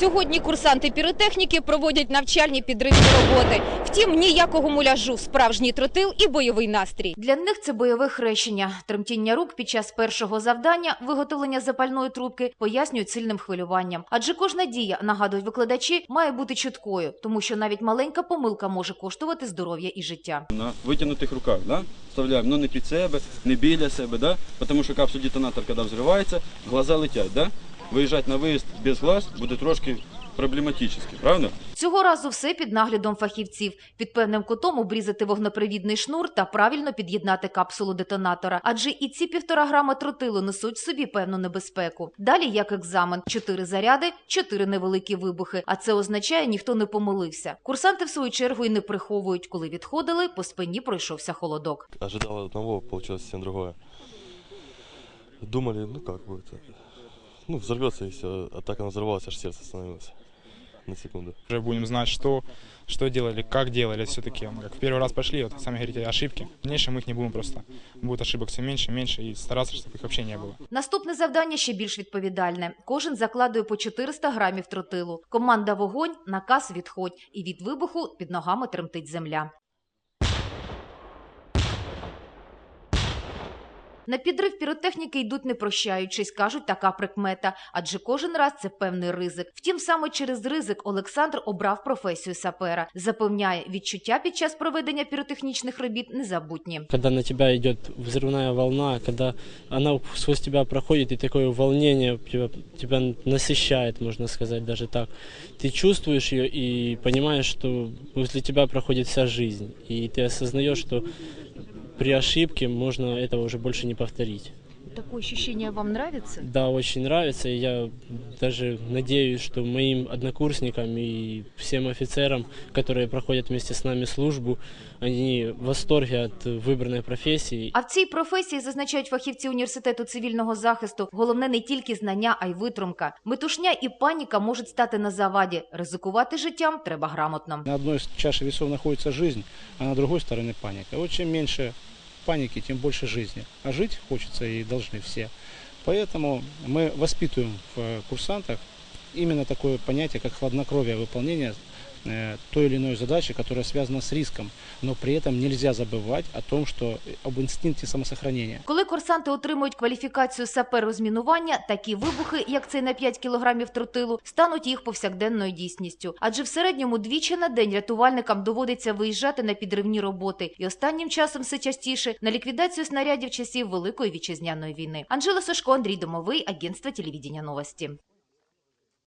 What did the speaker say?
Сьогодні курсанти піротехніки проводять навчальні підривні роботи. Втім, ніякого муляжу, справжній тротил і бойовий настрій. Для них це бойове хрещення. Тремтіння рук під час першого завдання, виготовлення запальної трубки, пояснюють сильним хвилюванням. Адже кожна дія, нагадують викладачі, має бути чіткою, тому що навіть маленька помилка може коштувати здоров'я і життя. на витягнутих руках, да? вставляємо, ну не під себе, не біля себе, да? тому що капсуль детонатор, коли взривається, глаза летять. Да? Виїжджати на виїзд без глаз буде трошки проблематично, правда? Цього разу все під наглядом фахівців. Під певним кутом обрізати вогнепривідний шнур та правильно під'єднати капсулу детонатора. Адже і ці півтора грама тротилу несуть в собі певну небезпеку. Далі, як екзамен, чотири заряди, чотири невеликі вибухи. А це означає, ніхто не помилився. Курсанти, в свою чергу, і не приховують. Коли відходили, по спині пройшовся холодок. Ожидал одного, получилось совсем другое. Думали, ну как будет Ну, взорвется и все. А так оно взорвалось, аж сердце остановилось на секунду. Уже будем знать, что, что делали, как делали. Все-таки мы как в первый раз пошли, вот сами говорите, ошибки. В дальнейшем мы их не будем просто. Будет ошибок все меньше и меньше, и стараться, чтобы их вообще не было. Наступне завдання ще більш відповідальне. Кожен закладує по 400 грамів тротилу. Команда вогонь, наказ відходь. І від вибуху під ногами тремтить земля. На підрив піротехніки йдуть не прощаючись, кажуть, така прикмета, адже кожен раз це певний ризик. Втім, саме через ризик Олександр обрав професію сапера. Запевняє, відчуття під час проведення піротехнічних робіт незабутні. когда на тебя идет взрывная волна, когда она сквозь тебя проходит, и такое волнение тебя, тебя насыщает, можно сказать, даже так. Ты чувствуешь ее и понимаешь, что возле тебя проходит вся жизнь. И ты осознаешь, что при ошибке можно этого уже больше не повторить. Таке ощущение вам нравится? Да, очень нравится, и я даже надеюсь, что моим однокурсникам и всем офицерам, которые проходят вместе с нами службу, они в восторге от выбранной профессии. А в цій професії, зазначають фахівці університету цивільного захисту, головне не тільки знання, а й витримка. Метушня і паніка можуть стати на заваді. Ризикувати життям треба грамотно. На одной чаше весов находится жизнь, а на другой стороне паника. Вот чем меньше паники, тем больше жизни. А жить хочется и должны все. Поэтому мы воспитываем в э, курсантах именно такое понятие, как хладнокровие выполнения э, той или иной задачи, которая связана с риском. Но при этом нельзя забывать о том, что э, об инстинкте самосохранения. Коли курсанти отримують кваліфікацію сапер розмінування, такі вибухи, як цей на 5 кілограмів тротилу, стануть їх повсякденною дійсністю. Адже в середньому двічі на день рятувальникам доводиться виїжджати на підривні роботи, і останнім часом все частіше на ліквідацію снарядів часів Великої вітчизняної війни. Анжела Сошко, Андрій Домовий, агентство телевідення новості.